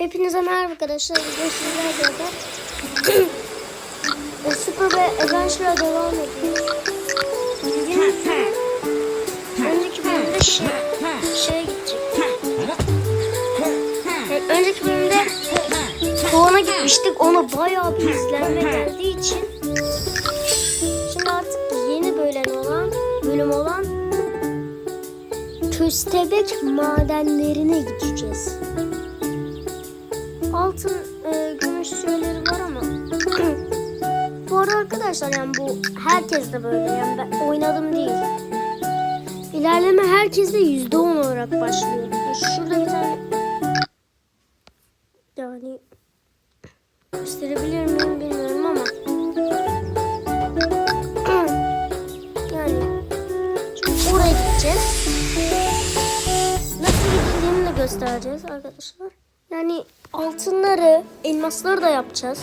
Hepinize merhaba arkadaşlar. Bugün sizlerle beraber e, Super ve Adventure'a devam ediyoruz. Önceki bölümde şey, şeye gidecek. Yani önceki bölümde Kovana gitmiştik. Ona bayağı bir izlenme geldiği için şimdi artık yeni bölüm olan bölüm olan köstebek madenlerine gideceğiz. Altın e, gümüş süreleri var ama bu arada arkadaşlar yani bu herkes de böyle yani ben oynadım değil. İlerleme herkeste yüzde on olarak başlıyor. Yani Şurada bir tane yani gösterebilir miyim bilmiyorum ama yani oraya gideceğiz. Nasıl gidildiğini de göstereceğiz arkadaşlar. Yani altınları, elmasları da yapacağız.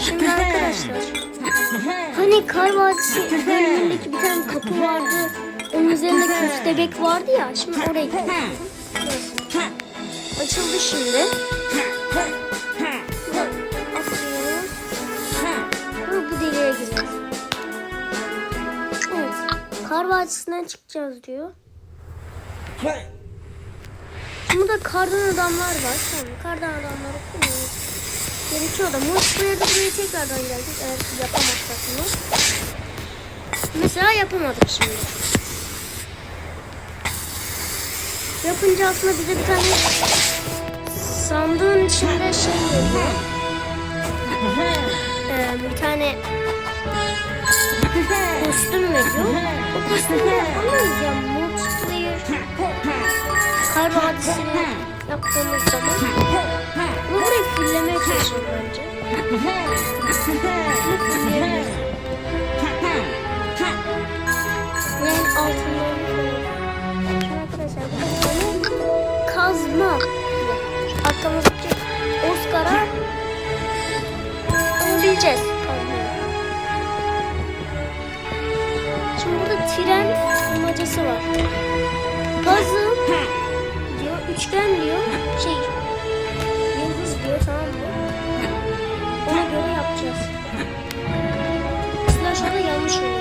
Şimdi arkadaşlar hani Kar Vadisi bölümündeki bir tane kapı vardı. Onun üzerinde köstebek vardı ya. Şimdi oraya gidelim. Açıldı şimdi. Bu deliğe gireceğiz. Evet. Kar Vadisi'nden çıkacağız diyor. Burada kardan adamlar var. Tamam kardan adamları kullanıyoruz. Gerekiyor da multiplayer'da buraya tekrardan geldik. Eğer yapamazsak bunu. Mesela yapamadık şimdi. Yapınca aslında bize bir tane sandığın içinde şey geliyor. Ee, bir tane kostüm veriyor. O kostümü. Multiplayer Kar Vadisi'ni yaptığımız zaman burayı fullemeye çalışıyorum bence. Bunu fulleyebiliriz. Bunun altından Şimdi arkadaşlar kazma. Arkamızdaki Oscar'a alabileceğiz kazmayı. Şimdi burada tren amacısı var. Puzzle üçgen diyor, şey, yıldız diyor tamam mı? Ona göre yapacağız. Slash orada yanlış oluyor.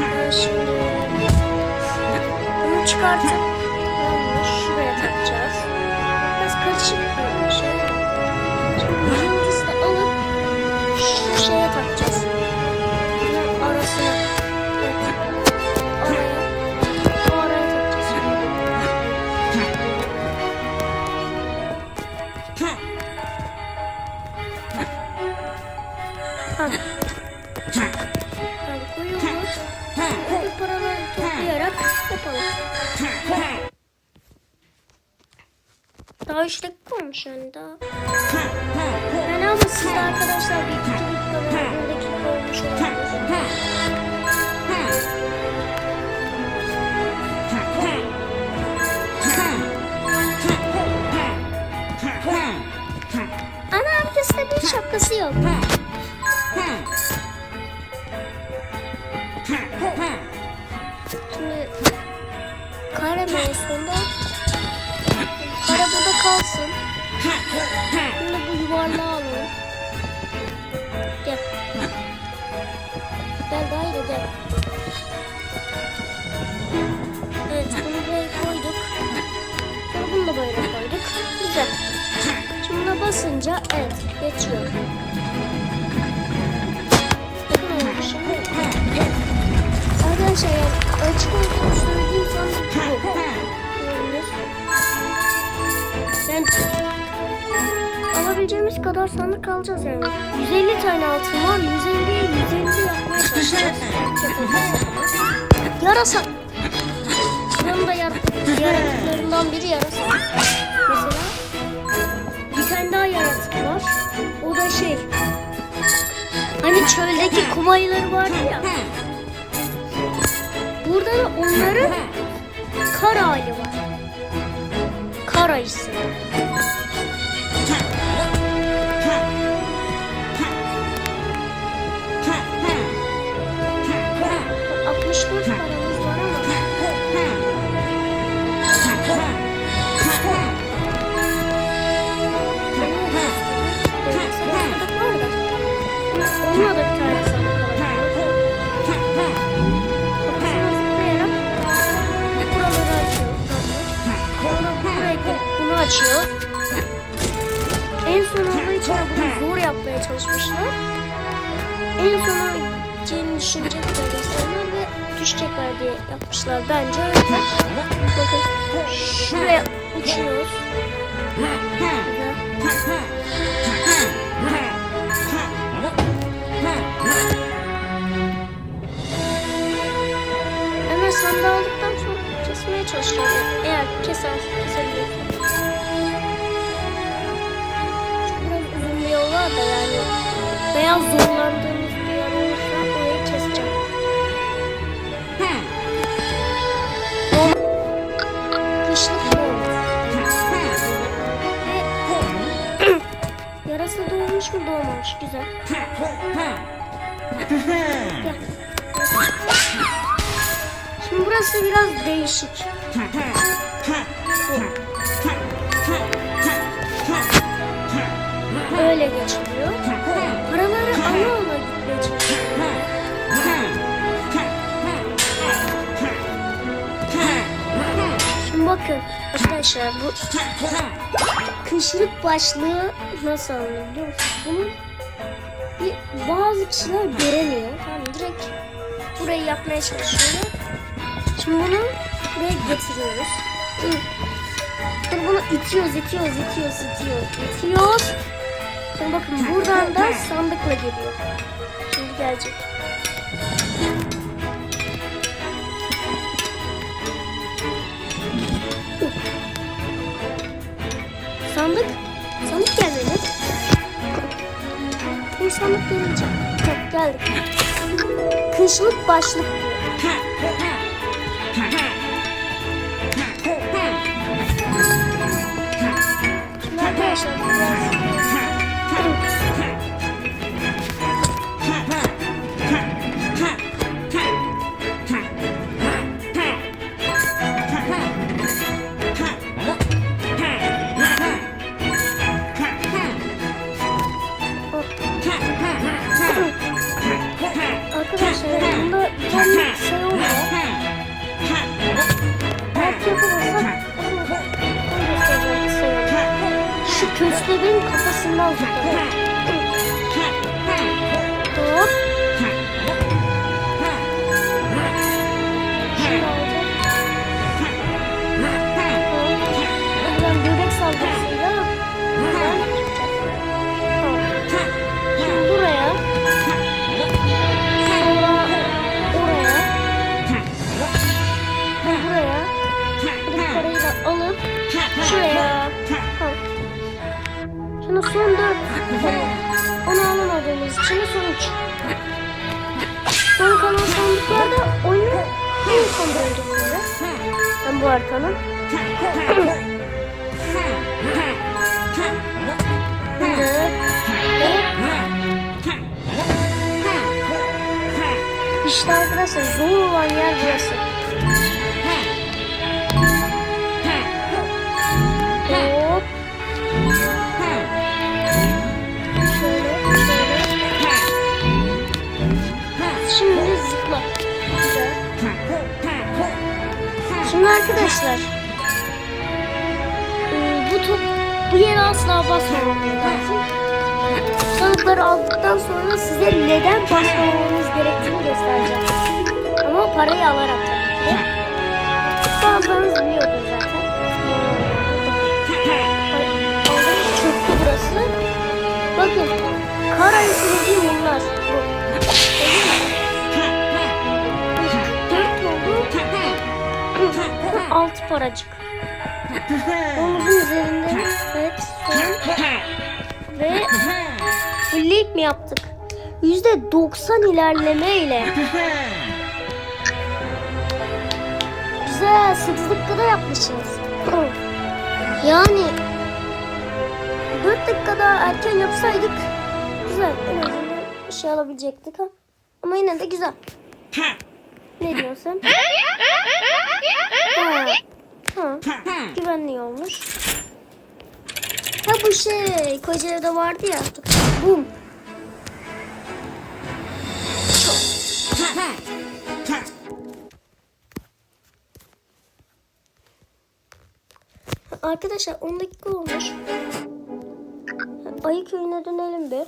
Ben şimdi bunu çıkartıp Daha üç dakika olmuş ama siz de arkadaşlar bir iki dakika veya. Ana arkasında bir şapkası yok. Şimdi kare burada kalsın. Şimdi bu yuvarlağı alalım. Gel. Gel gayrı gel. Evet bunu buraya koyduk. Sonra bunu da böyle koyduk. Güzel. Şimdi buna basınca evet geçiyor. Bakın şimdi. Arkadaşlar açık olduğunu söylediğim sandık kadar sandık alacağız yani. 150 tane altın var. 150'ye 150 yapmaya çalışacağız. Yarasa. Buranın da. Yaratıklarından biri yarasa. Mesela bir tane daha yaratık var. O da şey. Hani çöldeki kum ayıları vardı ya. Burada da onların kar hali var. Kar ayısı. Açıyor. En son olduğu için bunu zor yapmaya çalışmışlar. En sona gideceğini düşünecekler insanlar ve düşecekler diye yapmışlar. Bence. Bakın şuraya uçuyoruz. Hemen sandığı aldıktan sonra kesmeye çalışacağım. Eğer keser, kesebilirsem. Veya zorlandığımız bir yer olursa orayı keseceğim. Normal- Kışlık bu. Ve yarası doğmuş mu doğmamış. Güzel. Şimdi burası biraz değişik. Öyle geçiliyor. Bakın arkadaşlar bu kışlık başlığı nasıl alınıyor biliyor musunuz? Bunu bir, bazı kişiler göremiyor. Tamam direkt burayı yapmaya çalışıyorlar. Şimdi bunu buraya getiriyoruz. Şimdi bunu itiyoruz, itiyoruz, itiyoruz, itiyoruz, itiyoruz. Şimdi bakın buradan da sandıkla geliyor. Şimdi gelecek. Sandık, sandık gelmedi. Bu sandık gelince. Heh, geldi. Kışlık başlık. Şimdi arkadaşlar İşte arkadaşlar zor olan yer burası. Hop. Şimdi zıpla. Şimdi arkadaşlar. Asla basmamamız lazım. Sanıkları aldıktan sonra size neden basmamamız gerektiğini göstereceğim. Ama parayı alarak. Bazılarınız biliyordur zaten. Çöktü burası. Bakın. Kar ayısı dediğim bunlar. Bu altı paracık. Omuzun üzerinde evet ve fullik mi yaptık? Yüzde doksan ilerlemeyle. Güzel, sekiz dakikada yapmışız. Yani 4 dakika daha erken yapsaydık güzel en azından bir şey alabilecektik ha. Ama yine de güzel. Ne diyorsun? Ha. Ha. Güvenli olmuş. Ha bu şey Kocaeli'de vardı ya. Bum. Arkadaşlar 10 dakika olmuş. Ayı köyüne dönelim bir.